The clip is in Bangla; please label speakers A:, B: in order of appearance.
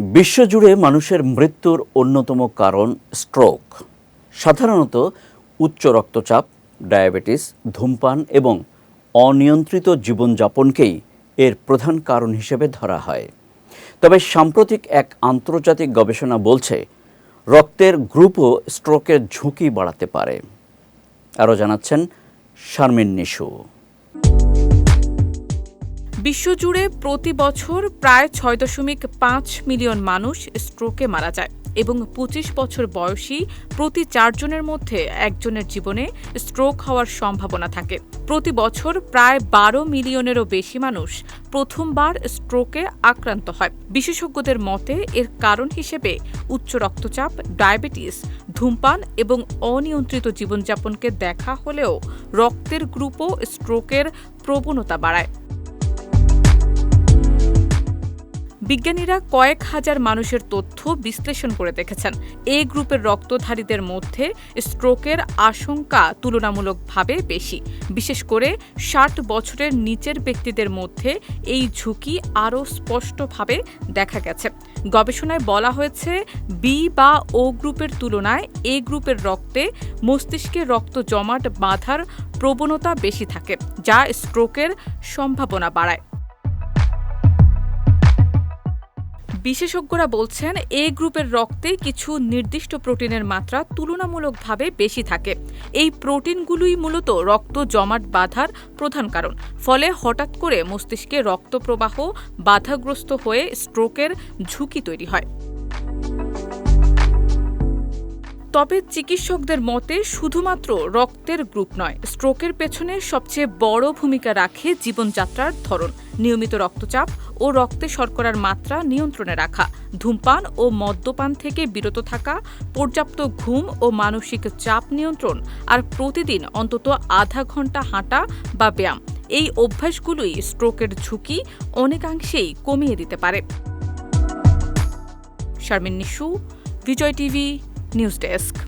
A: বিশ্বজুড়ে মানুষের মৃত্যুর অন্যতম কারণ স্ট্রোক সাধারণত উচ্চ রক্তচাপ ডায়াবেটিস ধূমপান এবং অনিয়ন্ত্রিত জীবনযাপনকেই এর প্রধান কারণ হিসেবে ধরা হয়। তবে সাম্প্রতিক এক আন্তর্জাতিক গবেষণা বলছে, রক্তের গ্রুপও স্ট্রোকের ঝুঁকি বাড়াতে পারে। আরও জানাচ্ছেন শারমিন নিশু।
B: বিশ্বজুড়ে প্রতি বছর প্রায় ছয় দশমিক পাঁচ মিলিয়ন মানুষ স্ট্রোকে মারা যায় এবং পঁচিশ বছর বয়সী প্রতি চারজনের মধ্যে একজনের জীবনে স্ট্রোক হওয়ার সম্ভাবনা থাকে। প্রতি বছর প্রায় বারো মিলিয়নেরও বেশি মানুষ প্রথমবার স্ট্রোকে আক্রান্ত হয়। বিশেষজ্ঞদের মতে, এর কারণ হিসেবে উচ্চ রক্তচাপ, ডায়াবেটিস, ধূমপান এবং অনিয়ন্ত্রিত জীবনযাপনকে দেখা হলেও রক্তের গ্রুপও স্ট্রোকের প্রবণতা বাড়ায়। বিজ্ঞানীরা কয়েক হাজার মানুষের তথ্য বিশ্লেষণ করে দেখেছেন। এ গ্রুপের রক্তধারীদের মধ্যে স্ট্রোকের আশঙ্কা তুলনামূলকভাবে বেশি। বিশেষ করে ষাট বছরের নিচের ব্যক্তিদের মধ্যে এই ঝুঁকি আরও স্পষ্টভাবে দেখা গেছে। গবেষণায় বলা হয়েছে বি বা ও গ্রুপের তুলনায় এ গ্রুপের রক্তে মস্তিষ্কে রক্ত জমাট বাঁধার প্রবণতা বেশি থাকে, যা স্ট্রোকের সম্ভাবনা বাড়ায়। বিশেষজ্ঞরা বলছেন, এ গ্রুপের রক্তে কিছু নির্দিষ্ট প্রোটিনের মাত্রা তুলনামূলকভাবে বেশি থাকে। এই প্রোটিনগুলোই মূলত রক্ত জমাট বাধার প্রধান কারণ। ফলে হঠাৎ করে মস্তিষ্কে রক্তপ্রবাহ বাধাগ্রস্ত হয়ে স্ট্রোকের ঝুঁকি তৈরি হয়। তবে চিকিৎসকদের মতে শুধুমাত্র রক্তের গ্রুপ নয়, স্ট্রোকের পেছনে সবচেয়ে বড় ভূমিকা রাখে জীবনযাত্রার ধরন। নিয়মিত রক্তচাপ ও রক্তে শর্করার মাত্রা নিয়ন্ত্রণে রাখা, ধূমপান ও মদ্যপান থেকে বিরত থাকা, পর্যাপ্ত ঘুম ও মানসিক চাপ নিয়ন্ত্রণ, আর প্রতিদিন অন্তত আধা ঘণ্টা হাঁটা বা ব্যায়াম। এই অভ্যাসগুলোই স্ট্রোকের ঝুঁকি অনেকাংশেই কমিয়ে দিতে পারে। Sharmin Nishu, Bijoy TV news desk